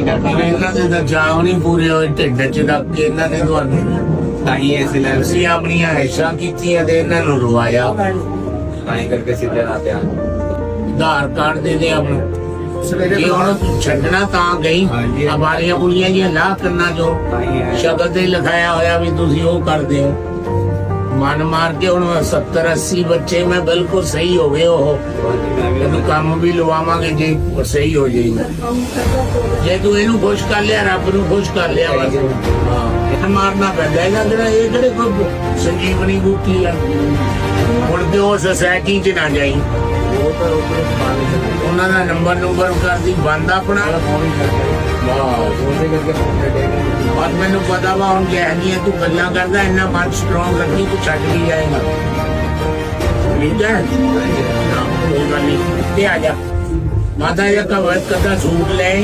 ਇਹਨਾਂ ਦੇ ਤਾਂ ਚਾਹ ਨਹੀਂ ਪੂਰੇ ਹੋਏ ਢਿੱਡ ਚ ਰੱਖ ਕੇ ਇਹਨਾਂ ਨੇ ਤੁਹਾਨੂੰ ਤਾਂ ਹੀ ਐਸੇ ਲੈ ਅਸੀਂ ਆਪਣੀਆਂ ਐਸ਼ਾਂ ਕੀਤੀਆਂ ਤੇ ਇਹਨਾਂ ਨੂੰ ਰਵਾਇਆ। ਕਰਕੇ ਸਿੱਧੇ ਆਤੇ ਆ ਆਧਾਰ ਕਾਰਡ ਦੇ ਦੇ ਆਪਣਾ। ਸਵੇਰੇ ਹੁਣ ਛੱਡਣਾ ਤਾਂ ਗਈ। ਹਾਂਜੀ। ਆ ਬਾਰੀਆਂ ਬੁਲੀਆਂ ਜੀਆਂ ਲਾ ਕਰਨਾ ਜੋ ਸ਼ਬਦ ਤੇ ਲਿਖਾਇਆ ਹੋਇਆ ਵੀ ਤੁਸੀਂ ਉਹ ਕਰਦੇ ਹੋ। ਮਨ ਮਾਰ ਕੇ ਹੁਣ 70 80 ਬੱਚੇ ਮੈਂ ਬਿਲਕੁਲ ਸਹੀ ਹੋ ਗਏ ਉਹ ਇਹਨੂੰ ਕੰਮ ਵੀ ਲਵਾਵਾਂਗੇ ਜੇ ਸਹੀ ਹੋ ਜਾਏਗਾ ਜੇ ਤੂੰ ਇਹਨੂੰ ਖੁਸ਼ ਕਰ ਲਿਆ, ਰੱਬ ਨੂੰ ਖੁਸ਼ ਕਰ ਲਿਆ, ਬਸ। ਹਾਂ। ਮਾਰਨਾ ਪੈਂਦਾ ਇਹਨਾਂ ਜਿਹੜਾ ਇਹ ਕਿਹੜੇ ਕੋਈ ਸੰਜੀਵਨੀ ਬੂਟੀ ਆ। ਹੁਣ ਤੇ ਉਹ ਸੋਸਾਇਟੀ 'ਚ ਨਾ ਜਾਈ। ਉਹਨਾਂ ਦਾ ਨੰਬਰ ਨੰਬਰ ਕਰਦੀ ਬੰਦ ਆਪਣਾ। ਵਾਹ ਉਹਦੇ ਕਰਕੇ ਫੋਨ ਦੇ ਮੈਨੂੰ ਪਤਾ ਵਾ ਹੁਣ ਕਿ ਹੈਗੀਆਂ ਤੂੰ ਗੱਲਾਂ ਕਰਦਾ ਇੰਨਾ ਮਨ ਸਟਰੋਂਗ ਰੱਖੀ ਤੂੰ ਛੱਡ ਵੀ ਜਾਏਗਾ। ਠੀਕ ਹੈ? ਨਾ, ਕੋਈ ਗੱਲ ਨਹੀਂ ਤੇ ਆ ਜਾ। ਮਾਤਾ ਜੀ ਕਾ ਵਰਤ ਕਦਾ ਸੂਟ ਲੈ